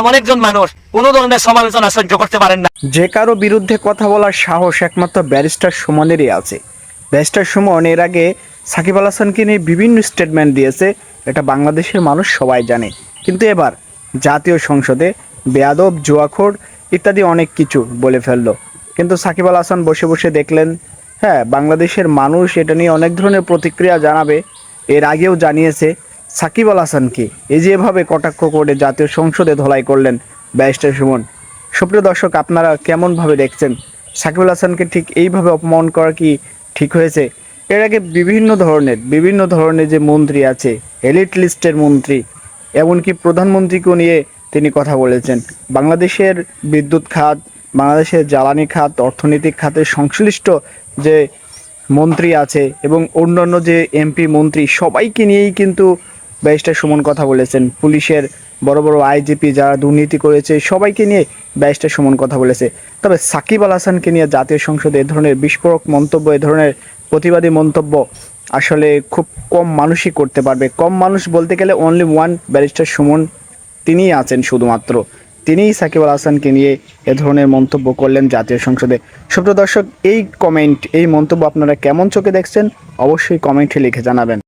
এমন একজন মানুষ ধরনের সমালোচনা সহ্য করতে পারেন না। যে কারও বিরুদ্ধে কথা বলার সাহস একমাত্র ব্যারিস্টার সুমনেরই আছে। ব্যারিস্টার সুমন এর আগে সাকিব আল হাসানকে নিয়ে বিভিন্ন স্টেটমেন্ট দিয়েছে, এটা বাংলাদেশের মানুষ সবাই জানে। কিন্তু এবার জাতীয় সংসদে বেয়াদব, জুয়াখোর ইত্যাদি অনেক কিছু বলে ফেলল। কিন্তু সাকিব আল হাসান বসে বসে দেখলেন হ্যাঁ বাংলাদেশের মানুষ এটা নিয়ে অনেক ধরনের প্রতিক্রিয়া জানাবে। এর আগেও জানিয়েছে সাকিব আল হাসানকে এই যে এভাবে কটাক্ষ করে জাতীয় সংসদে ধলাই করলেন ব্যারিস্টার সুমন। সুপ্রিয় দর্শক, আপনারা কেমনভাবে দেখছেন? সাকিবুল হাসানকে ঠিক এইভাবে অপমান করা কি ঠিক হয়েছে? এর আগে বিভিন্ন ধরনের বিভিন্ন ধরনের যে মন্ত্রী আছে, এলিট লিস্টের মন্ত্রী, এমনকি প্রধানমন্ত্রীকেও নিয়ে তিনি কথা বলেছেন। বাংলাদেশের বিদ্যুৎ খাত, বাংলাদেশের জ্বালানি খাত, অর্থনৈতিক খাতের সংশ্লিষ্ট যে মন্ত্রী আছে এবং অন্যান্য যে এমপি মন্ত্রী, সবাইকে নিয়েই কিন্তু ব্যারিস্টার সুমন কথা বলেছেন। পুলিশের বড় বড় আইজিপি যারা দুর্নীতি করেছে, সবাইকে নিয়ে ব্যারিস্টার সুমন কথা বলেছে। তবে সাকিব আল হাসানকে নিয়ে জাতীয় সংসদে এ ধরনের বিস্ফোরক মন্তব্য, এ ধরনের প্রতিবাদী মন্তব্য আসলে খুব কম মানুষই করতে পারবে। কম মানুষ বলতে গেলে অনলি ওয়ান ব্যারিস্টার সুমন তিনিই আছেন শুধুমাত্র। তিনিই সাকিব আল হাসানকে নিয়ে এ ধরনের মন্তব্য করলেন জাতীয় সংসদে। সুপ্রিয় দর্শক, এই কমেন্ট এই মন্তব্য আপনারা কেমন চোখে দেখছেন, অবশ্যই কমেন্টে লিখে জানাবেন।